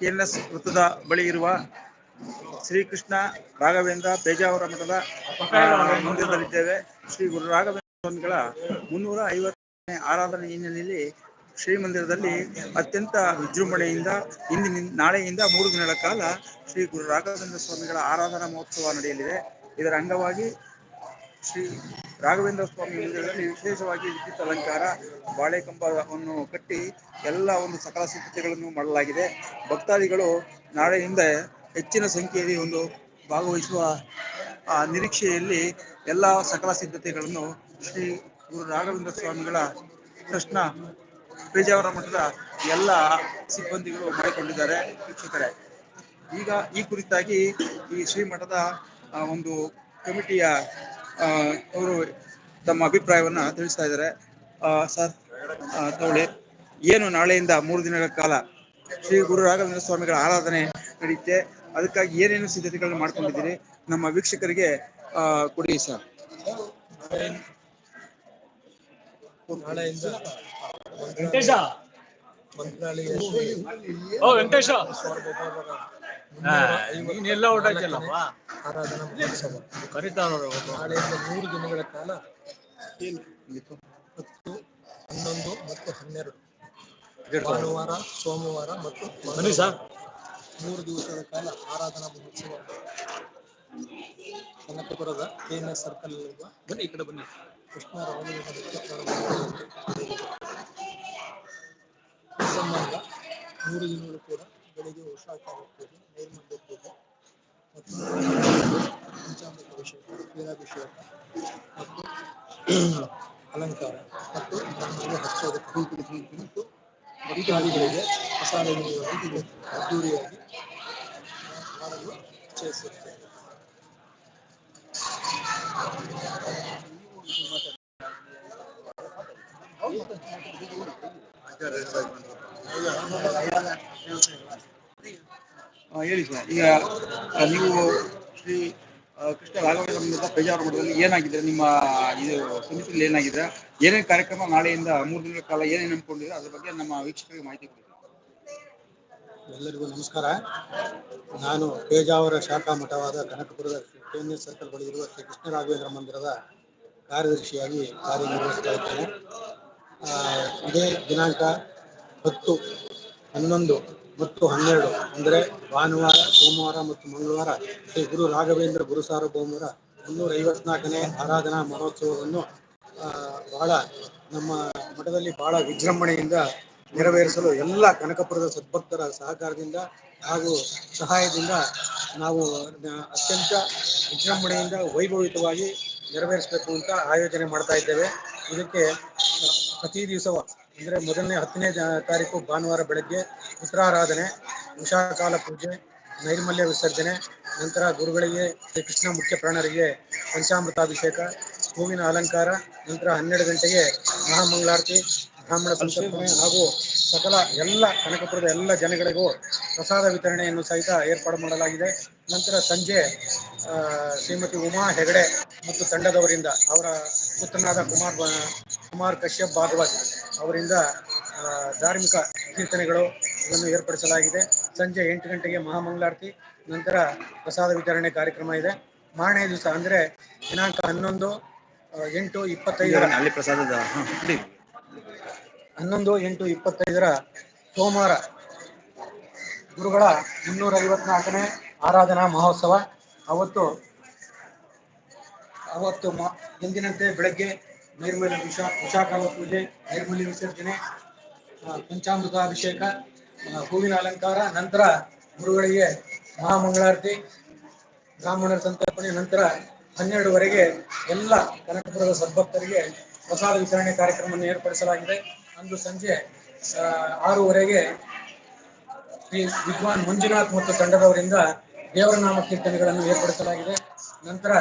ಕೆಎನ್ಎಸ್ ವೃತ್ತದ ಬಳಿ ಇರುವ ಶ್ರೀಕೃಷ್ಣ ರಾಘವೇಂದ್ರ ಪೇಜಾವರ ಮಠದ ಮಂದಿರದಲ್ಲಿದ್ದೇವೆ. ಶ್ರೀ ಗುರು ರಾಘವೇಂದ್ರ ಸ್ವಾಮಿಗಳ ಮುನ್ನೂರ ಐವತ್ತನೇ ಆರಾಧನೆ ಹಿನ್ನೆಲೆಯಲ್ಲಿ ಶ್ರೀ ಮಂದಿರದಲ್ಲಿ ಅತ್ಯಂತ ವಿಜೃಂಭಣೆಯಿಂದ ಇಂದಿನ ನಾಳೆಯಿಂದ ಮೂರು ದಿನಗಳ ಕಾಲ ಶ್ರೀ ಗುರು ರಾಘವೇಂದ್ರ ಸ್ವಾಮಿಗಳ ಆರಾಧನಾ ಮಹೋತ್ಸವ ನಡೆಯಲಿದೆ. ಇದರ ಅಂಗವಾಗಿ ಶ್ರೀ ರಾಘವೇಂದ್ರ ಸ್ವಾಮಿ ಮಂದಿರದಲ್ಲಿ ವಿಶೇಷವಾಗಿ ವಿದ್ಯುತ್ ಅಲಂಕಾರ ಬಾಳೆಕಂಬವನ್ನು ಕಟ್ಟಿ ಎಲ್ಲ ಒಂದು ಸಕಲ ಸಿದ್ಧತೆಗಳನ್ನು ಮಾಡಲಾಗಿದೆ. ಭಕ್ತಾದಿಗಳು ನಾಳೆಯಿಂದ ಹೆಚ್ಚಿನ ಸಂಖ್ಯೆಯಲ್ಲಿ ಒಂದು ಭಾಗವಹಿಸುವ ನಿರೀಕ್ಷೆಯಲ್ಲಿ ಎಲ್ಲ ಸಕಲ ಸಿದ್ಧತೆಗಳನ್ನು ಶ್ರೀ ಗುರು ರಾಘವೇಂದ್ರ ಸ್ವಾಮಿಗಳ ಕೃಷ್ಣ ಪೇಜಾವರ ಮಠದ ಎಲ್ಲ ಸಿಬ್ಬಂದಿಗಳು ಮಾಡಿಕೊಂಡಿದ್ದಾರೆ. ವೀಕ್ಷಕರೇ ಈಗ ಈ ಕುರಿತಾಗಿ ಈ ಶ್ರೀಮಠದ ಆ, ಒಂದು ಕಮಿಟಿಯ ಅವರು ತಮ್ಮ ಅಭಿಪ್ರಾಯವನ್ನ ತಿಳಿಸ್ತಾ ಇದ್ದಾರೆ. ಸರ್ ತಗೊಳ್ಳಿ. ಏನು ನಾಳೆಯಿಂದ ಮೂರು ದಿನಗಳ ಕಾಲ ಶ್ರೀ ಗುರು ರಾಘವೇಂದ್ರ ಸ್ವಾಮಿಗಳ ಆರಾಧನೆ ನಡೆಯುತ್ತೆ ಅದಕ್ಕಾಗಿ ಏನೇನು ಸಿದ್ಧತೆಗಳನ್ನು ಮಾಡ್ಕೊಂಡಿದ್ದೀರಿ, ನಮ್ಮ ವೀಕ್ಷಕರಿಗೆ ಕೊಡಿ ಸರ್. ವೆಂಕಟೇಶ. ನೀನೆಲ್ಲ ಹೊರಟಾಯ್ತಲ್ಲಪ್ಪ ಆರಾಧನಾ ಮಹೋತ್ಸವ. ಕರಿತಾರ ನಾಳೆಯಿಂದ ಮೂರು ದಿನಗಳ ಕಾಲ ಹತ್ತು ಹನ್ನೊಂದು ಮತ್ತು ಹನ್ನೆರಡು. ಭಾನುವಾರ ಸೋಮವಾರ ಮತ್ತು ಮೂರು ದಿವಸಗಳ ಕಾಲ ಆರಾಧನಾ ಮಹೋತ್ಸವ. ಕನಕಪುರದ ಕೆ ಎನ್ ಎಸ್ ಸರ್ಕಲ್ ಇರುವ ಬನ್ನಿ ಈ ಕಡೆ ಬನ್ನಿ. ಕೃಷ್ಣ ಸಂಬಂಧ ಮೂರು ದಿನಗಳು ಕೂಡ ಬೆಳಿಗ್ಗೆ ಉಷಾಕಾಲ ಪೂಜೆ ನೈರ್ಮಲ್ಯ ಪೂಜೆ ಮತ್ತು ಪಂಚಾಮೃತ ಅಭಿಷೇಕ ಕ್ಷೀರಾಭಿಷೇಕ ಮತ್ತು ಅಲಂಕಾರ ಮತ್ತು ಬ್ರಾಹ್ಮಣರಿಗೆ ಹಚ್ಚೋದಕ್ಕೆ ಮತ್ತು ಭಕ್ತಾದಿಗಳಿಗೆ ಪ್ರಸಾದ ವಿನಿಯೋಗ ಅದ್ದೂರಿಯಾಗಿ ಮಾಡಲು ನಿಶ್ಚಯಿಸಿರುತ್ತೇವೆ ಆ, ಹೇಳಿ ಸರ್. ಈಗ ನೀವು ಶ್ರೀ ಕೃಷ್ಣ ರಾಘವೇಂದ್ರ ಮಂದಿರದ ಪೇಜಾವರ ಮಠದಲ್ಲಿ ಏನಾಗಿದೆ? ನಿಮ್ಮ, ಇದು ಸಮಿತಿಯಲ್ಲಿ ಏನಾಗಿದೆ? ಏನೇನು ಕಾರ್ಯಕ್ರಮ ನಾಳೆಯಿಂದ ಮೂರು ದಿನಗಳ ಕಾಲ ಏನೇನು ನಂಬ್ಕೊಂಡಿದ್ರೆ ಅದ್ರ ಬಗ್ಗೆ ನಮ್ಮ ವೀಕ್ಷಕರಿಗೆ ಮಾಹಿತಿ ಕೊಡಿ. ಎಲ್ಲರಿಗೂ ನಮಸ್ಕಾರ. ನಾನು ಪೇಜಾವರ ಶಾಖಾ ಮಠವಾದ ಕನಕಪುರದ ಕೆ ಎನ್ ಎಸ್ ಸರ್ಕಲ್ ಬಳಿ ಇರುವ ಶ್ರೀ ಕೃಷ್ಣ ರಾಘವೇಂದ್ರ ಮಂದಿರದ ಕಾರ್ಯದರ್ಶಿಯಾಗಿ ಕಾರ್ಯನಿರ್ವಹಿಸ್ತಾ ಇದ್ದೇನೆ. ಇದೇ ದಿನಾಂಕ ಹತ್ತು, ಹನ್ನೊಂದು ಮತ್ತು ಹನ್ನೆರಡು, ಅಂದರೆ ಭಾನುವಾರ, ಸೋಮವಾರ ಮತ್ತು ಮಂಗಳವಾರ ಶ್ರೀ ಗುರು ರಾಘವೇಂದ್ರ ಗುರು ಸಾರ್ವಭೌಮರ ಮುನ್ನೂರ ಐವತ್ನಾಲ್ಕನೇ ಆರಾಧನಾ ಮಹೋತ್ಸವವನ್ನು ಬಹಳ ನಮ್ಮ ಮಠದಲ್ಲಿ ಬಹಳ ವಿಜೃಂಭಣೆಯಿಂದ ನೆರವೇರಿಸಲು ಎಲ್ಲ ಕನಕಪುರದ ಸದ್ಭಕ್ತರ ಸಹಕಾರದಿಂದ ಹಾಗೂ ಸಹಾಯದಿಂದ ನಾವು ಅತ್ಯಂತ ವಿಜೃಂಭಣೆಯಿಂದ ವೈಭವಿತವಾಗಿ ನೆರವೇರಿಸಬೇಕು ಅಂತ ಆಯೋಜನೆ ಮಾಡ್ತಾ ಇದ್ದೇವೆ. ಇದಕ್ಕೆ ಪ್ರತಿ ದಿವಸ ಅಂದರೆ ಮೊದಲನೇ ಹತ್ತನೇ ತಾರೀಕು ಭಾನುವಾರ ಬೆಳಗ್ಗೆ ಉತ್ತರಾರಾಧನೆ ಉಷಾಕಾಲ ಪೂಜೆ, ನೈರ್ಮಲ್ಯ ವಿಸರ್ಜನೆ, ನಂತರ ಗುರುಗಳಿಗೆ ಶ್ರೀ ಕೃಷ್ಣ ಮುಖ್ಯ ಪ್ರಾಣರಿಗೆ ಪಂಚಾಮೃತಾಭಿಷೇಕ, ಹೂವಿನ ಅಲಂಕಾರ, ನಂತರ ಹನ್ನೆರಡು ಗಂಟೆಗೆ ಮಹಾಮಂಗಳಾರತಿ, ಬ್ರಾಹ್ಮಣ ಸಂಶೋಧನೆ ಹಾಗೂ ಸಕಲ ಎಲ್ಲ ಕನಕಪುರದ ಎಲ್ಲ ಜನಗಳಿಗೂ ಪ್ರಸಾದ ವಿತರಣೆಯನ್ನು ಸಹಿತ ಏರ್ಪಾಡು ಮಾಡಲಾಗಿದೆ. ನಂತರ ಸಂಜೆ ಶ್ರೀಮತಿ ಉಮಾ ಹೆಗಡೆ ಮತ್ತು ತಂಡದವರಿಂದ ಅವರ ಪುತ್ರನಾದ ಕುಮಾರ್ ಕುಮಾರ್ ಕಶ್ಯಪ್ ಭಾಗವತ್ ಅವರಿಂದ ಧಾರ್ಮಿಕ ಕೀರ್ತನೆಗಳು ಇದನ್ನು ಏರ್ಪಡಿಸಲಾಗಿದೆ. ಸಂಜೆ ಎಂಟು ಗಂಟೆಗೆ ಮಹಾಮಂಗಳಾರತಿ ನಂತರ ಪ್ರಸಾದ ವಿತರಣೆ ಕಾರ್ಯಕ್ರಮ ಇದೆ. ಮಾರನೇ ದಿವಸ ಅಂದರೆ ದಿನಾಂಕ ಹನ್ನೊಂದು ಎಂಟು ಇಪ್ಪತ್ತೈದರ ಅಲ್ಲಿ ಪ್ರಸಾದದ. ಹನ್ನೊಂದು ಎಂಟು ಇಪ್ಪತ್ತೈದರ ಸೋಮವಾರ ಗುರುಗಳ ಮುನ್ನೂರ ಐವತ್ನಾಲ್ಕನೇ ಆರಾಧನಾ ಮಹೋತ್ಸವ. ಅವತ್ತು ಅವತ್ತು ಮ ಎಂದಿನಂತೆ ಬೆಳಗ್ಗೆ ನೈರ್ಮಲ್ಯ ವಿಷಾ ವಿಶಾಖಾಲ ಪೂಜೆ ನೈರ್ಮಲ್ಯ ವಿಸರ್ಜನೆ ಪಂಚಾಮೃತ ಅಭಿಷೇಕ ಹೂವಿನ ಅಲಂಕಾರ, ನಂತರ ಗುರುಗಳಿಗೆ ಮಹಾಮಂಗಳಾರತಿ, ಬ್ರಾಹ್ಮಣರ ಸಂತರ್ಪಣೆ, ನಂತರ ಹನ್ನೆರಡುವರೆಗೆ ಎಲ್ಲ ಕನಕಪುರದ ಸದ್ಭಕ್ತರಿಗೆ ಪ್ರಸಾದ ವಿತರಣೆ ಕಾರ್ಯಕ್ರಮವನ್ನು ಏರ್ಪಡಿಸಲಾಗಿದೆ. ಅಂದು ಸಂಜೆ ಆರೂವರೆಗೆ ಶ್ರೀ ವಿದ್ವಾನ್ ಮಂಜುನಾಥ್ ಮತ್ತು ತಂಡದವರಿಂದ ದೇವರ ನಾಮ ಕೀರ್ತನೆಗಳನ್ನು ಏರ್ಪಡಿಸಲಾಗಿದೆ. ನಂತರ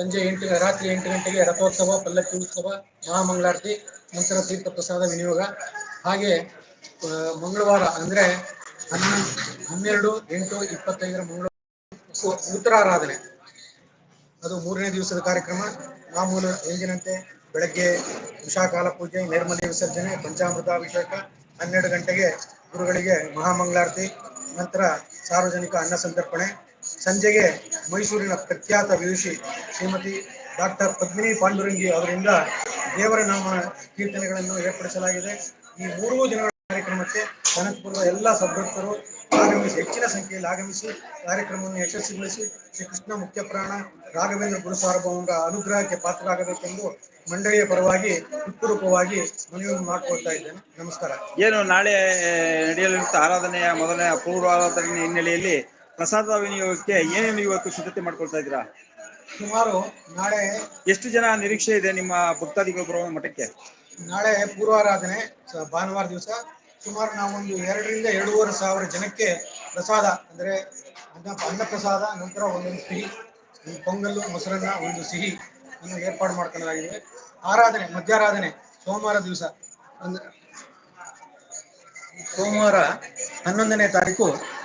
ಸಂಜೆ ಎಂಟು, ರಾತ್ರಿ ಎಂಟು ಗಂಟೆಗೆ ರಥೋತ್ಸವ, ಪಲ್ಲಕ್ಕಿ ಉತ್ಸವ, ಮಹಾಮಂಗಳಾರತಿ, ನಂತರ ತೀರ್ಥ ಪ್ರಸಾದ ವಿನಿಯೋಗ. ಹಾಗೆ ಮಂಗಳವಾರ ಅಂದ್ರೆ ಹನ್ನೊಂದು, ಹನ್ನೆರಡು, ಎಂಟು, ಇಪ್ಪತ್ತೈದರ ಮಂಗಳವಾರ ಉತ್ತರಾರಾಧನೆ ಅದು ಮೂರನೇ ದಿವಸದ ಕಾರ್ಯಕ್ರಮ. ಮಾಮೂಲು ಎಂದಿನಂತೆ ಬೆಳಗ್ಗೆ ಉಷಾಕಾಲ ಪೂಜೆ, ನೈರ್ಮಲ್ಯ ವಿಸರ್ಜನೆ, ಪಂಚಾಮೃತಾಭಿಷೇಕ, ಹನ್ನೆರಡು ಗಂಟೆಗೆ ಗುರುಗಳಿಗೆ ಮಹಾಮಂಗಳಾರತಿ, ನಂತರ ಸಾರ್ವಜನಿಕ ಅನ್ನ ಸಂತರ್ಪಣೆ. ಸಂಜೆಗೆ ಮೈಸೂರಿನ ಪ್ರಖ್ಯಾತ ವಿದುಷಿ ಶ್ರೀಮತಿ ಡಾಕ್ಟರ್ ಪದ್ಮಿನಿ ಪಾಂಡುರಂಗಿ ಅವರಿಂದ ದೇವರ ನಾಮ ಕೀರ್ತನೆಗಳನ್ನು ಏರ್ಪಡಿಸಲಾಗಿದೆ. ಈ ಮೂರೂ ದಿನಗಳ ಕಾರ್ಯಕ್ರಮಕ್ಕೆ ಕನಕಪುರದ ಎಲ್ಲ ಸದ್ಭಕ್ತರು ಆಗಮಿಸಿ, ಹೆಚ್ಚಿನ ಸಂಖ್ಯೆಯಲ್ಲಿ ಆಗಮಿಸಿ ಕಾರ್ಯಕ್ರಮವನ್ನು ಯಶಸ್ವಿಗೊಳಿಸಿ ಶ್ರೀ ಕೃಷ್ಣ ಮುಖ್ಯ ಪ್ರಾಣ ರಾಘವೇಂದ್ರ ಗುರು ಸಾರ್ವಭೌಮರ ಅನುಗ್ರಹಕ್ಕೆ ಪಾತ್ರರಾಗಬೇಕೆಂದು ಮಂಡಳಿಯ ಪರವಾಗಿ ಹುಟ್ಟುರೂಪವಾಗಿ ಮನವಿಯನ್ನು ಮಾಡಿಕೊಳ್ತಾ ಇದ್ದೇನೆ. ನಮಸ್ಕಾರ. ಏನು ನಾಳೆ ನಡೆಯಲಿರುವ ಆರಾಧನೆಯ ಮೊದಲನೇ ಪೂರ್ವ ಆರಾಧನೆ ಹಿನ್ನೆಲೆಯಲ್ಲಿ ಪ್ರಸಾದ ವಿನಿಯೋಗಕ್ಕೆ ಏನೇನು ಇವತ್ತು ಸಿದ್ಧತೆ ಮಾಡ್ಕೊಳ್ತಾ ಇದ್ದೀರಾ? ಸುಮಾರು ನಾಳೆ ಎಷ್ಟು ಜನ ನಿರೀಕ್ಷೆ ಇದೆ ನಿಮ್ಮ ಭಕ್ತಾದಿಗಳು ಬರುವ ಮಠಕ್ಕೆ? ನಾಳೆ ಪೂರ್ವಾರಾಧನೆ ಸ- ಭಾನುವಾರ ದಿವಸ. ಸುಮಾರು ನಾವೊಂದು ಎರಡರಿಂದ ಎರಡೂವರೆ ಸಾವಿರ ಜನಕ್ಕೆ ಪ್ರಸಾದ ಅಂದರೆ ಅನ್ನ ಅನ್ನ ಪ್ರಸಾದ ನಂತರ ಒಂದೊಂದು ಸಿಹಿ ಒಂದು ಪೊಂಗಲ್ಲು ಮೊಸರನ್ನ ಒಂದು ಸಿಹಿ ಅನ್ನು ಏರ್ಪಾಡು ಮಾಡ್ಕೊಳ್ಳಲಾಗಿದೆ. ಆರಾಧನೆ ಮಧ್ಯಾರಾಧನೆ ಸೋಮವಾರ ದಿವಸ. ಅಂದ್ರೆ ಸೋಮವಾರ ಹನ್ನೊಂದನೇ ತಾರೀಕು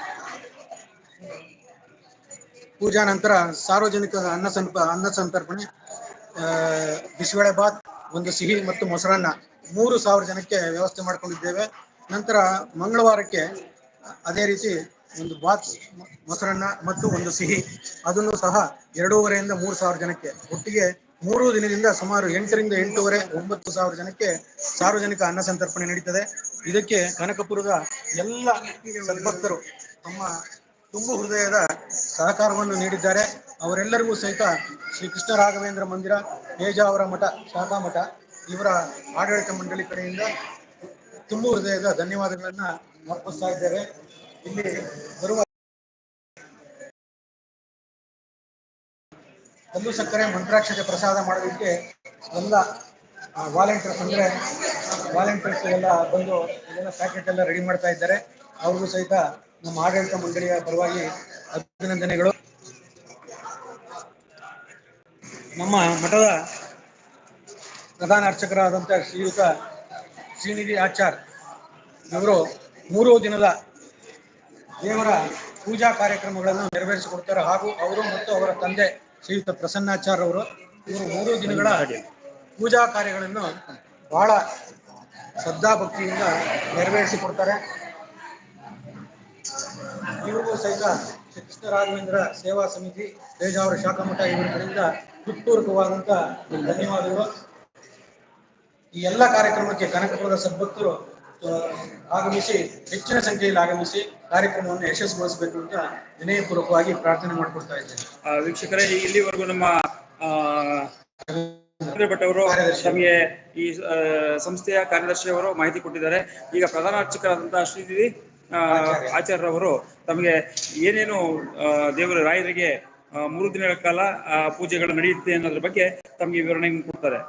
ಪೂಜಾ ನಂತರ ಸಾರ್ವಜನಿಕ ಅನ್ನ ಸಂಪ, ಅನ್ನ ಸಂತರ್ಪಣೆ ಬಿಸಿಬೇಳೆ ಬಾತ್, ಒಂದು ಸಿಹಿ ಮತ್ತು ಮೊಸರನ್ನ ಮೂರು ಸಾವಿರ ಜನಕ್ಕೆ ವ್ಯವಸ್ಥೆ ಮಾಡ್ಕೊಂಡಿದ್ದೇವೆ. ನಂತರ ಮಂಗಳವಾರಕ್ಕೆ ಅದೇ ರೀತಿ ಒಂದು ಬಾತ್, ಮೊಸರನ್ನ ಮತ್ತು ಒಂದು ಸಿಹಿ, ಅದನ್ನು ಸಹ ಎರಡೂವರೆಯಿಂದ ಮೂರು ಸಾವಿರ ಜನಕ್ಕೆ, ಒಟ್ಟಿಗೆ ಮೂರು ದಿನದಿಂದ ಸುಮಾರು ಎಂಟರಿಂದ ಎಂಟೂವರೆ, ಒಂಬತ್ತು ಸಾವಿರ ಜನಕ್ಕೆ ಸಾರ್ವಜನಿಕ ಅನ್ನ ಸಂತರ್ಪಣೆ ನಡೀತದೆ. ಇದಕ್ಕೆ ಕನಕಪುರದ ಎಲ್ಲ ಭಕ್ತರು ತಮ್ಮ ತುಂಬು ಹೃದಯದ ಸಹಕಾರವನ್ನು ನೀಡಿದ್ದಾರೆ. ಅವರೆಲ್ಲರಿಗೂ ಸಹಿತ ಶ್ರೀ ಕೃಷ್ಣ ರಾಘವೇಂದ್ರ ಮಂದಿರ ಪೇಜಾವರ ಮಠ, ಶಾಖಾ ಮಠ, ಇವರ ಆಡಳಿತ ಮಂಡಳಿ ಕಡೆಯಿಂದ ತುಂಬು ಹೃದಯದ ಧನ್ಯವಾದಗಳನ್ನ ಅರ್ಪಿಸ್ತಾ ಇದ್ದೇವೆ. ಇಲ್ಲಿ ಬರುವ ಕಲ್ಲು ಸಕ್ಕರೆ ಮಂತ್ರಾಕ್ಷತೆ ಪ್ರಸಾದ ಮಾಡೋದಕ್ಕೆ ಎಲ್ಲ ವಾಲಂಟಿಯರ್ಸ್ ಅಂದ್ರೆ ವಾಲಂಟಿಯರ್ಸ್ ಎಲ್ಲ ಬಂದು ಇದೆಲ್ಲ ಪ್ಯಾಕೆಟ್ ಎಲ್ಲ ರೆಡಿ ಮಾಡ್ತಾ ಇದ್ದಾರೆ. ಅವ್ರಿಗೂ ಸಹಿತ ನಮ್ಮ ಆಡಳಿತ ಮಂಡಳಿಯ ಪರವಾಗಿ ಅಭಿನಂದನೆಗಳು. ನಮ್ಮ ಮಠದ ಪ್ರಧಾನ ಅರ್ಚಕರಾದಂಥ ಶ್ರೀಯುತ ಶ್ರೀನಿಧಿ ಆಚಾರ್ ಅವರು ಮೂರು ದಿನದ ದೇವರ ಪೂಜಾ ಕಾರ್ಯಕ್ರಮಗಳನ್ನು ನೆರವೇರಿಸಿಕೊಡ್ತಾರೆ. ಹಾಗೂ ಅವರು ಮತ್ತು ಅವರ ತಂದೆ ಶ್ರೀಯುತ ಪ್ರಸನ್ನಾಚಾರ್ ಅವರು ಇವರು ಮೂರು ದಿನಗಳ ಪೂಜಾ ಕಾರ್ಯಗಳನ್ನು ಬಹಳ ಶ್ರದ್ಧಾಭಕ್ತಿಯಿಂದ ನೆರವೇರಿಸಿಕೊಡ್ತಾರೆ. ಇವ್ರಿಗೂ ಸಹಿತ ಶ್ರೀ ಕೃಷ್ಣ ರಾಘವೇಂದ್ರ ಸೇವಾ ಸಮಿತಿ ಬೇಜಾವರ ಶಾಖಾ ಮಠ ಧನ್ಯವಾದಗಳು ಈ ಎಲ್ಲ ಕಾರ್ಯಕ್ರಮಕ್ಕೆ ಕನಕಪುರದ ಸದ್ಭಕ್ತರು ಆಗಮಿಸಿ, ಹೆಚ್ಚಿನ ಸಂಖ್ಯೆಯಲ್ಲಿ ಆಗಮಿಸಿ ಕಾರ್ಯಕ್ರಮವನ್ನು ಯಶಸ್ವಿಗೊಳಿಸಬೇಕು ಅಂತ ವಿನಯಪೂರ್ವಕವಾಗಿ ಪ್ರಾರ್ಥನೆ ಮಾಡಿಕೊಡ್ತಾ ಇದ್ದೇನೆ ವೀಕ್ಷಕರೇ ಇಲ್ಲಿವರೆಗೂ ನಮ್ಮ ಭಟ್ ಅವರು ನಮಗೆ ಈ ಸಂಸ್ಥೆಯ ಕಾರ್ಯದರ್ಶಿಯವರು ಮಾಹಿತಿ ಕೊಟ್ಟಿದ್ದಾರೆ ಈಗ ಪ್ರಧಾನ ಅರ್ಚಕರಾದಂತಹ ಆಚಾರ್ಯ. ಆಚಾರ್ಯರವರು ತಮಗೆ ಏನೇನು ದೇವರ ರಾಯರಿಗೆ ಮೂರು ದಿನಗಳ ಕಾಲ ಆ, ಪೂಜೆಗಳು ನಡೆಯುತ್ತೆ ಅನ್ನೋದ್ರ ಬಗ್ಗೆ ತಮಗೆ ವಿವರಣೆ ಕೊಡ್ತಾರೆ.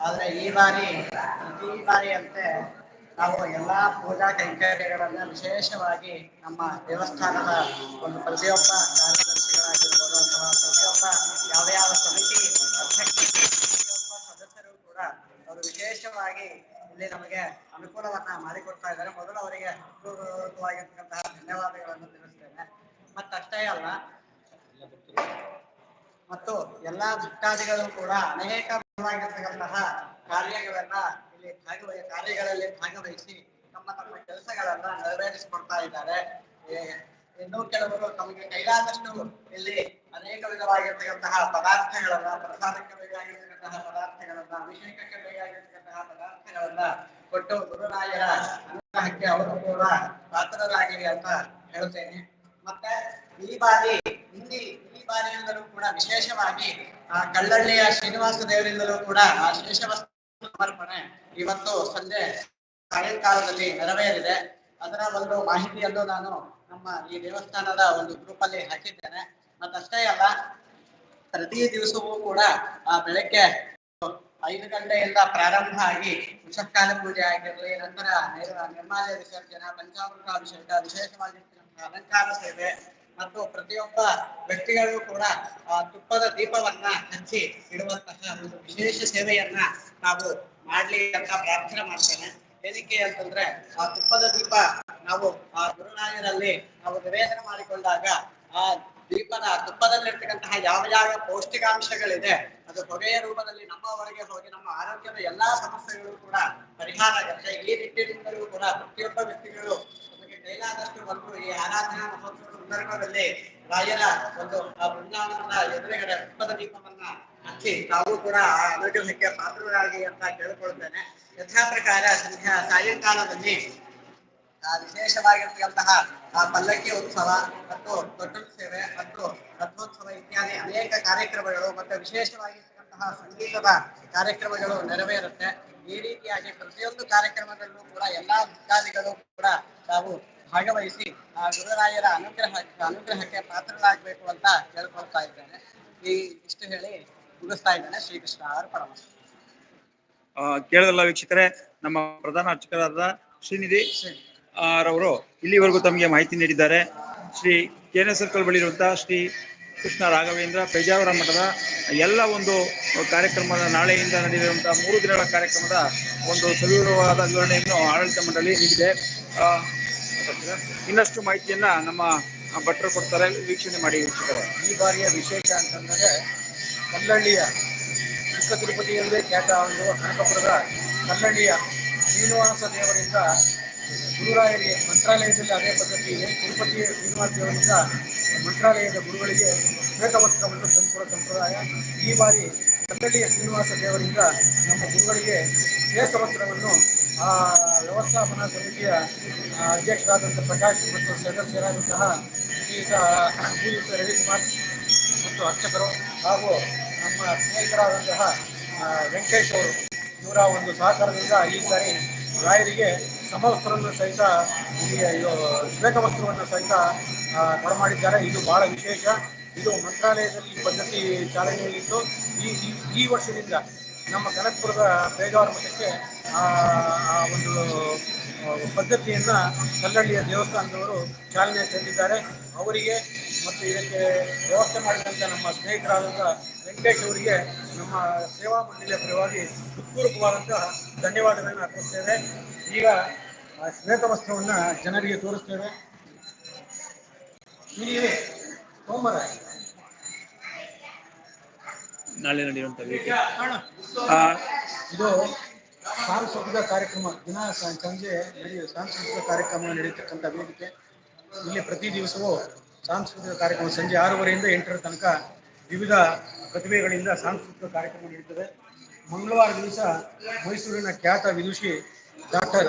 ಆದ್ರೆ ಈ ಬಾರಿ ಈ ಬಾರಿಯಂತೆ ನಾವು ಎಲ್ಲಾ ಪೂಜಾ ಕೈಂಕರ್ಯಗಳನ್ನ ವಿಶೇಷವಾಗಿ ನಮ್ಮ ದೇವಸ್ಥಾನದ ಒಂದು ಪ್ರತಿಯೊಬ್ಬ ವಿಶೇಷವಾಗಿ ಇಲ್ಲಿ ನಮಗೆ ಅನುಕೂಲವನ್ನ ಮಾಡಿಕೊಡ್ತಾ ಇದ್ದಾರೆ. ಮೊದಲು ಅವರಿಗೆ ಪೂರ್ವಕವಾಗಿರ್ತಕ್ಕಂತಹ ಧನ್ಯವಾದಗಳನ್ನು ತಿಳಿಸ್ತೇನೆ. ಮತ್ತಷ್ಟೇ ಅಲ್ಲ, ಮತ್ತು ಎಲ್ಲಾ ಭಕ್ತಾದಿಗಳು ಕೂಡ ಅನೇಕ ಕಾರ್ಯಗಳನ್ನ ಇಲ್ಲಿ ಕಾರ್ಯಗಳಲ್ಲಿ ಭಾಗವಹಿಸಿ ತಮ್ಮ ತಮ್ಮ ಕೆಲಸಗಳನ್ನ ನೆರವೇರಿಸಿಕೊಡ್ತಾ ಇದ್ದಾರೆ. ಇನ್ನೂ ಕೆಲವರು ತಮಗೆ ಕೈಲಾದಷ್ಟು ಇಲ್ಲಿ ಅನೇಕ ವಿಧವಾಗಿರ್ತಕ್ಕಂತಹ ಪದಾರ್ಥಗಳನ್ನ, ಪ್ರಸಾದಕ್ಕೆ ಬೇಕಾಗಿರ್ತಕ್ಕಂತಹ ಪದಾರ್ಥಗಳನ್ನ, ಅಭಿಷೇಕಕ್ಕೆ ಬೇಕಾಗಿರ್ತಕ್ಕಂತಹ ಪದಾರ್ಥಗಳನ್ನ ಕೊಟ್ಟು ಗುರುರಾಯರ ಅನುಗ್ರಹಕ್ಕೆ ಅವರು ಕೂಡ ಪಾತ್ರರಾಗಿರಿ ಅಂತ ಹೇಳ್ತೇನೆ ಮತ್ತೆ ಈ ಬಾರಿ ಹಿಂದಿ ಈ ಬಾರಿಯಿಂದಲೂ ಕೂಡ ವಿಶೇಷವಾಗಿ ಆ ಕಳ್ಳಳ್ಳಿಯ ಶ್ರೀನಿವಾಸ ದೇವರಿಂದಲೂ ಕೂಡ ಆ ಶೇಷವಸ್ತು ಸಮರ್ಪಣೆ ಇವತ್ತು ಸಂಜೆ ಸಾಯಂಕಾಲದಲ್ಲಿ ನೆರವೇರಿದೆ. ಅದರ ಒಂದು ಮಾಹಿತಿಯನ್ನು ನಾನು ನಮ್ಮ ಈ ದೇವಸ್ಥಾನದ ಒಂದು ಗ್ರೂಪ್ ಅಲ್ಲಿ ಹಾಕಿದ್ದೇನೆ. ಮತ್ತಷ್ಟೇ ಅಲ್ಲ, ಪ್ರತಿ ದಿವಸವೂ ಕೂಡ ಆ ಬೆಳಗ್ಗೆ ಐದು ಗಂಟೆಯಿಂದ ಪ್ರಾರಂಭ ಆಗಿ ವೃಷಕಾಲ ಪೂಜೆ ಆಗಿರಲಿ, ನಂತರ ನಿರ್ಮಾಲಯ ವಿಸರ್ಜನೆ, ಪಂಚಾಮೃತ ಅಭಿಷೇಕ ವಿಶೇಷವಾಗಿರ್ತಕ್ಕಂತಹ ಅಲಂಕಾರ ಸೇವೆ, ಮತ್ತು ಪ್ರತಿಯೊಬ್ಬ ವ್ಯಕ್ತಿಗಳು ಕೂಡ ಆ ತುಪ್ಪದ ದೀಪವನ್ನ ಹಚ್ಚಿ ಇಡುವಂತಹ ಒಂದು ವಿಶೇಷ ಸೇವೆಯನ್ನ ನಾವು ಮಾಡ್ಲಿ ಅಂತ ಪ್ರಾರ್ಥನೆ ಮಾಡ್ತೇನೆ. ಏನಕ್ಕೆ ಅಂತಂದ್ರೆ, ಆ ತುಪ್ಪದ ದೀಪ ನಾವು ಆ ಗುರುನಾಯರಲ್ಲಿ ನಾವು ನಿವೇದನೆ ಮಾಡಿಕೊಂಡಾಗ ಆ ದೀಪದ ತುಪ್ಪದಲ್ಲಿರ್ತಕ್ಕಂತಹ ಯಾವ ಯಾವ ಪೌಷ್ಟಿಕಾಂಶಗಳಿದೆ, ಅದು ಹೊಗೆಯ ರೂಪದಲ್ಲಿ ನಮ್ಮ ಒಳಗೆ ಹೋಗಿ ನಮ್ಮ ಆರೋಗ್ಯದ ಎಲ್ಲಾ ಸಮಸ್ಯೆಗಳು ಕೂಡ ಪರಿಹಾರ ಆಗುತ್ತೆ. ಈ ನಿಟ್ಟಿನಿಂದಲೂ ಕೂಡ ಪ್ರತಿಯೊಬ್ಬ ವ್ಯಕ್ತಿಗಳು ನಮಗೆ ಕೈಲಾದಷ್ಟು ಬಂದು ಈ ಆರಾಧನಾ ಮಹೋತ್ಸವದ ಸಂದರ್ಭದಲ್ಲಿ ರಾಯರ ಒಂದು ಆ ಬೃಂದಾವನದ ಎದುರುಗಡೆ ತುಪ್ಪದ ದೀಪವನ್ನ ಹಚ್ಚಿ ತಾವು ಕೂಡ ಅನುಗ್ರಹಕ್ಕೆ ಪಾತ್ರರಾಗಿ ಅಂತ ಕೇಳಿಕೊಳ್ತೇನೆ. ಯಥಾ ಪ್ರಕಾರ ಸಂಧ್ಯಾ, ಸಾಯಂಕಾಲದಲ್ಲಿ ವಿಶೇಷವಾಗಿರ್ತಕ್ಕಂತಹ ಪಲ್ಲಕ್ಕಿ ಉತ್ಸವ ಮತ್ತು ತೊಟ್ಟಲು ಸೇವೆ ಮತ್ತು ರಥೋತ್ಸವ ಇತ್ಯಾದಿ ಅನೇಕ ಕಾರ್ಯಕ್ರಮಗಳು ಮತ್ತೆ ವಿಶೇಷವಾಗಿರ್ತಕ್ಕಂತಹ ಸಂಗೀತದ ಕಾರ್ಯಕ್ರಮಗಳು ನೆರವೇರುತ್ತೆ. ಈ ರೀತಿಯಾಗಿ ಪ್ರತಿಯೊಂದು ಕಾರ್ಯಕ್ರಮದಲ್ಲೂ ಕೂಡ ಎಲ್ಲಾ ಭಕ್ತಾದಿಗಳು ಕೂಡ ತಾವು ಭಾಗವಹಿಸಿ ಆ ಗುರುರಾಯರ ಅನುಗ್ರಹ, ಅನುಗ್ರಹಕ್ಕೆ ಪಾತ್ರರಾಗಬೇಕು ಅಂತ ಕೇಳ್ಕೊಳ್ತಾ ಇದ್ದೇನೆ. ಈ ಇಷ್ಟು ಹೇಳಿ ಮುಗಿಸ್ತಾ ಇದ್ದೇನೆ ಶ್ರೀಕೃಷ್ಣ ಕೇಳಿದ್ರಲ್ಲ ವೀಕ್ಷಕರೇ ನಮ್ಮ ಪ್ರಧಾನ ಅರ್ಚಕರಾದ ಶ್ರೀನಿಧಿ ರವರು ಇಲ್ಲಿವರೆಗೂ ತಮಗೆ ಮಾಹಿತಿ ನೀಡಿದ್ದಾರೆ. ಶ್ರೀ ಕೇನ ಸರ್ಕಲ್ ಬಳಿ ಇರುವಂತಹ ಶ್ರೀ ಕೃಷ್ಣ ರಾಘವೇಂದ್ರ ಪೇಜಾವರ ಮಠದ ಎಲ್ಲ ಒಂದು ಕಾರ್ಯಕ್ರಮದ ನಾಳೆಯಿಂದ ನಡೆಯುವಂತಹ ಮೂರು ದಿನಗಳ ಕಾರ್ಯಕ್ರಮದ ಒಂದು ಸವಿವರವಾದ ವಿವರಣೆಯನ್ನು ಆಡಳಿತ ಮಂಡಳಿ ನೀಡಿದೆ. ಇನ್ನಷ್ಟು ಮಾಹಿತಿಯನ್ನ ನಮ್ಮ ಭಟ್ರು ಕೊಡ್ತಾರೆ ವೀಕ್ಷಣೆ ಮಾಡಿ ವೀಕ್ಷಕರೇ. ಈ ಬಾರಿಯ ವಿಶೇಷ ಅಂತಂದರೆ ಕಲ್ಲಳ್ಳಿಯ ಚಿಕ್ಕ ತಿರುಪತಿಯಲ್ಲೇ ಖ್ಯಾತ ಆಗಿರುವ ಕನಕಪುರದ ಕಲ್ಲಳ್ಳಿಯ ಶ್ರೀನಿವಾಸ ದೇವರಿಂದ ಗುರುರಾಯರಿಗೆ ಮಂತ್ರಾಲಯದಲ್ಲಿ ಅದೇ ಪದ್ಧತಿ ಇದೆ ಶ್ರೀನಿವಾಸ ದೇವರಿಂದ ಮಂತ್ರಾಲಯದ ಗುರುಗಳಿಗೆ ಶ್ವೇತವಸ್ತ್ರವನ್ನು ತಂದುಕೊಡೋ ಸಂಪ್ರದಾಯ. ಈ ಬಾರಿ ಕಲ್ಲಳ್ಳಿಯ ಶ್ರೀನಿವಾಸ ದೇವರಿಂದ ನಮ್ಮ ಗುರುಗಳಿಗೆ ಶ್ವೇತವಸ್ತ್ರವನ್ನು ಆ ವ್ಯವಸ್ಥಾಪನಾ ಸಮಿತಿಯ ಅಧ್ಯಕ್ಷರಾದಂಥ ಪ್ರಕಾಶ್ ಮತ್ತು ಸದಸ್ಯರಾದಂತಹ ಈಗ ಶ್ರೀಯುತ ರವಿಕುಮಾರ್ ಮತ್ತು ಅರ್ಚಕರು ಹಾಗೂ ನಮ್ಮ ಸ್ನೇಹಿತರಾದಂತಹ ವೆಂಕಟೇಶ್ ಅವರು ಇವರ ಒಂದು ಸಹಕಾರದಿಂದ ಈ ಸಾರಿ ರಾಯರಿಗೆ ಸಮವಸ್ತ್ರವನ್ನು ಸಹಿತ ಶ್ವೇತ ಶ್ವೇತವಸ್ತ್ರವನ್ನು ಸಹಿತ ಬರಮಾಡಿದ್ದಾರೆ ಇದು ಬಹಳ ವಿಶೇಷ. ಇದು ಮಂತ್ರಾಲಯದಲ್ಲಿ ಈ ಪದ್ಧತಿ ಚಾಲನೆಯಲ್ಲಿತ್ತು. ಈ, ಈ- ವರ್ಷದಿಂದ ನಮ್ಮ ಕನಕ್ಪುರದ ಬೇಗಾವರ ಮಠಕ್ಕೆ ಆ ಒಂದು ಪದ್ಧತಿಯನ್ನ ಕಲ್ಲಳ್ಳಿಯ ದೇವಸ್ಥಾನದವರು ಚಾಲನೆ ತಂದಿದ್ದಾರೆ. ಅವರಿಗೆ ಮತ್ತು ಇದಕ್ಕೆ ವ್ಯವಸ್ಥೆ ಮಾಡಿದಂಥ ನಮ್ಮ ಸ್ನೇಹಿತರಾದಂಥ ವೆಂಕಟೇಶ್ ಅವರಿಗೆ ನಮ್ಮ ಸೇವಾ ಮಂಡಳಿಯ ಪರವಾಗಿ ಹೃತ್ಪೂರ್ವಕವಾದಂತಹ ಧನ್ಯವಾದಗಳನ್ನು ಅರ್ಪಿಸ್ತೇವೆ. ಈಗ ಆ ಶ್ವೇತವಸ್ತ್ರವನ್ನು ಜನರಿಗೆ ತೋರಿಸ್ತೇವೆ. ಇಲ್ಲಿ ಸೋಮವಾರ. ನಾಳೆ ನಡೆಯುವಂಥ ಇದು ಸಾಂಸ್ಕೃತಿಕ ಕಾರ್ಯಕ್ರಮ. ದಿನ ಸಂಜೆ ನಡೆಯುವ ಸಾಂಸ್ಕೃತಿಕ ಕಾರ್ಯಕ್ರಮ ನಡೆಯತಕ್ಕಂಥ ವೇದಿಕೆ. ಇಲ್ಲಿ ಪ್ರತಿ ದಿವಸವೂ ಸಾಂಸ್ಕೃತಿಕ ಕಾರ್ಯಕ್ರಮ ಸಂಜೆ ಆರೂವರೆಯಿಂದ ಎಂಟರ ತನಕ ವಿವಿಧ ಪ್ರತಿಭೆಗಳಿಂದ ಸಾಂಸ್ಕೃತಿಕ ಕಾರ್ಯಕ್ರಮ ನಡೆಯುತ್ತದೆ ಮಂಗಳವಾರ ದಿವಸ ಮೈಸೂರಿನ ಖ್ಯಾತ ವಿದುಷಿ ಡಾಕ್ಟರ್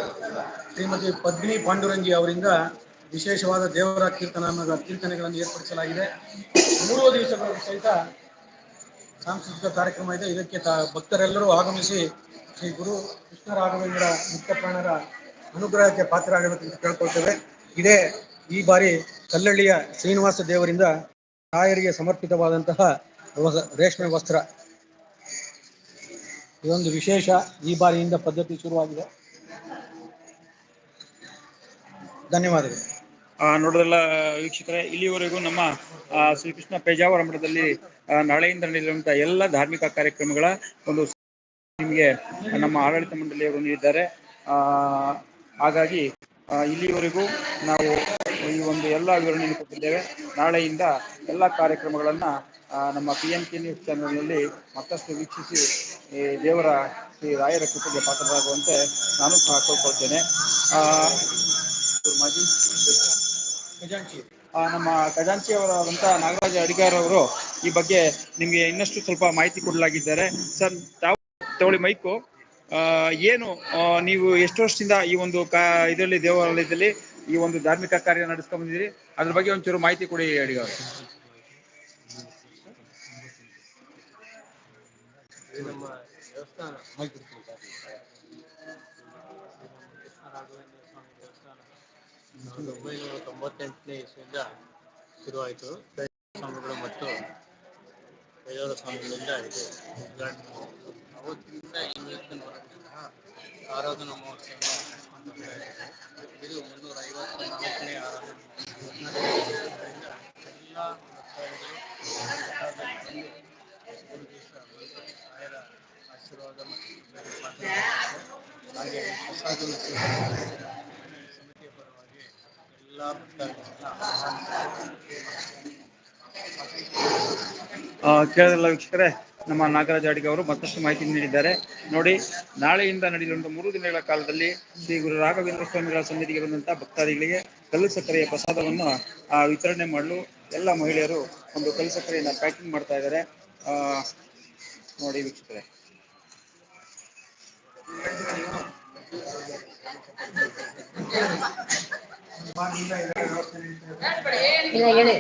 ಶ್ರೀಮತಿ ಪದ್ಮಿನಿ ಪಾಂಡುರಂಗಿ ಅವರಿಂದ ವಿಶೇಷವಾದ ದೇವರ ಕೀರ್ತನ ಕೀರ್ತನೆಗಳನ್ನು ಏರ್ಪಡಿಸಲಾಗಿದೆ. ಮೂರು ದಿವಸಗಳ ಸಹಿತ ಸಾಂಸ್ಕೃತಿಕ ಕಾರ್ಯಕ್ರಮ ಇದೆ. ಇದಕ್ಕೆ ಭಕ್ತರೆಲ್ಲರೂ ಆಗಮಿಸಿ ಶ್ರೀ ಗುರು ಕೃಷ್ಣ ರಾಘವೇಂದ್ರ ಮುಖ್ಯ ಪ್ರಾಣರ ಅನುಗ್ರಹಕ್ಕೆ ಪಾತ್ರರಾಗಬೇಕು ಅಂತ ಕೇಳ್ಕೊಳ್ತೇವೆ. ಇದೇ ಈ ಬಾರಿ ಕಲ್ಲಳ್ಳಿಯ ಶ್ರೀನಿವಾಸ ದೇವರಿಂದ ತಾಯರಿಗೆ ಸಮರ್ಪಿತವಾದಂತಹ ರೇಷ್ಮೆ ವಸ್ತ್ರ. ಇದೊಂದು ವಿಶೇಷ ಈ ಬಾರಿಯಿಂದ ಪದ್ಧತಿ ಶುರುವಾಗಿದೆ. ಧನ್ಯವಾದಗಳು. ಆ, ನೋಡೋದಲ್ಲ ವೀಕ್ಷಕರೇ ಇಲ್ಲಿವರೆಗೂ ನಮ್ಮ ಶ್ರೀಕೃಷ್ಣ ಪೇಜಾವರ ಮಠದಲ್ಲಿ ನಾಳೆಯಿಂದ ನಡೆಯುವಂತಹ ಎಲ್ಲ ಧಾರ್ಮಿಕ ಕಾರ್ಯಕ್ರಮಗಳ ಒಂದು ನಿಮಗೆ ನಮ್ಮ ಆಡಳಿತ ಮಂಡಳಿಯವರು ನೀಡಿದ್ದಾರೆ. ಹಾಗಾಗಿ ಇಲ್ಲಿವರೆಗೂ ನಾವು ಈ ಒಂದು ಎಲ್ಲ ವಿವರಣೆಯನ್ನು ಕೊಟ್ಟಿದ್ದೇವೆ. ನಾಳೆಯಿಂದ ಎಲ್ಲ ಕಾರ್ಯಕ್ರಮಗಳನ್ನು ನಮ್ಮ ಪಿ ಎಂ ಕೆ ನ್ಯೂಸ್ ಚಾನೆಲ್ನಲ್ಲಿ ಮತ್ತಷ್ಟು ವೀಕ್ಷಿಸಿ, ಈ ದೇವರ ಶ್ರೀ ರಾಯರ ಕೃಪೆಗೆ ಪಾತ್ರರಾಗುವಂತೆ ನಾನು ಸಹ ಕೋರ್ಕೊಳ್ತೇನೆ. ಮಾಜಿ ಖಜಾಂಚಿ. ನಮ್ಮ ಖಜಾಂಚಿ ಅವರಾದಂಥ ನಾಗರಾಜ ಅಡಿಗಾರ್ ಅವರು ಈ ಬಗ್ಗೆ ನಿಮಗೆ ಇನ್ನಷ್ಟು ಸ್ವಲ್ಪ ಮಾಹಿತಿ ಕೊಡಲಾಗಿದ್ದಾರೆ, ಸರ್, ತಾವು ತಗೊಳ್ಳಿ ಮೈಕು. ಏನು ನೀವು ಎಷ್ಟು ವರ್ಷದಿಂದ ಈ ಒಂದು ಕಾ, ಇದರಲ್ಲಿ ದೇವಾಲಯದಲ್ಲಿ ಈ ಒಂದು ಧಾರ್ಮಿಕ ಕಾರ್ಯ ನಡೆಸ್ಕೊಂಡ್ ಬಂದಿದ್ರಿ ಅದ್ರ ಬಗ್ಗೆ ಒಂಚೂರು ಮಾಹಿತಿ ಕೊಡಿ ಅಡಿಗೆ ಅವರು. ತೊಂಬತ್ತೆಂಟನೇ ಶುರುವಾಯಿತು. ಸ್ವಾಮಿಗಳು ಮತ್ತು ಸ್ವಾಮಿಗಳಿಂದ ಇದು ಆಯಿತು. ಅವತ್ತಿನಿಂದ ಇವತ್ತಿನವರೆಗೂ ಸಹ ಆರಾಧನಾ ಮಹೋತ್ಸವ ನಡೆಸ್ಕೊಂಡು ಬರ್ತಾ ಇದ್ದಾರೆ. ಇದು ಮುನ್ನೂರ ಐವತ್ತ ನಾಲ್ಕನೇ ಆರಾಧನಾ ಮಹೋತ್ಸವ. ಇದರಿಂದ ಎಲ್ಲ ಭಕ್ತಾದಿಗಳು ಪ್ರಸಾದಕ್ಕೆ ಬಂದು ಒಂದು ದಿವಸ ಬಂದು ರಾಯರ ಆಶೀರ್ವಾದ ಮತ್ತು ಕೃಪೆಗೆ ಪಾತ್ರರಾಗ್ತಾರೆ. ಹಾಗೆ ಪ್ರಸಾದವನ್ನು ಸ್ವೀಕರಿಸಿ ಸಮಿತಿಯ ಪರವಾಗಿ ಎಲ್ಲ ಭಕ್ತಾದಿಗಳನ್ನ ಆಹ್ವಾನಿಸಿ ಆ, ಕೇಳಿದ್ರಲ್ಲ ವೀಕ್ಷಕರೇ ನಮ್ಮ ನಾಗರಾಜ ಅಡಿಗೆ ಅವರು ಮತ್ತಷ್ಟು ಮಾಹಿತಿ ನೀಡಿದ್ದಾರೆ. ನೋಡಿ ನಾಳೆಯಿಂದ ನಡೆಯಲಿರುವ ಮೂರು ದಿನಗಳ ಕಾಲದಲ್ಲಿ ಶ್ರೀ ಗುರು ರಾಘವೇಂದ್ರ ಸ್ವಾಮಿಗಳ ಸನ್ನಿಧಿಗೆ ಬಂದಂತಹ ಭಕ್ತಾದಿಗಳಿಗೆ ಕಲ್ಲು ಸಕ್ಕರೆಯ ಪ್ರಸಾದವನ್ನು ಆ, ವಿತರಣೆ ಮಾಡಲು ಎಲ್ಲ ಮಹಿಳೆಯರು ಒಂದು ಕಲ್ಲು ಸಕ್ಕರೆಯನ್ನ ಪ್ಯಾಕಿಂಗ್ ಮಾಡ್ತಾ ಇದ್ದಾರೆ. ಆ, ನೋಡಿ ವೀಕ್ಷಕರೇ. ಹೇಳಿ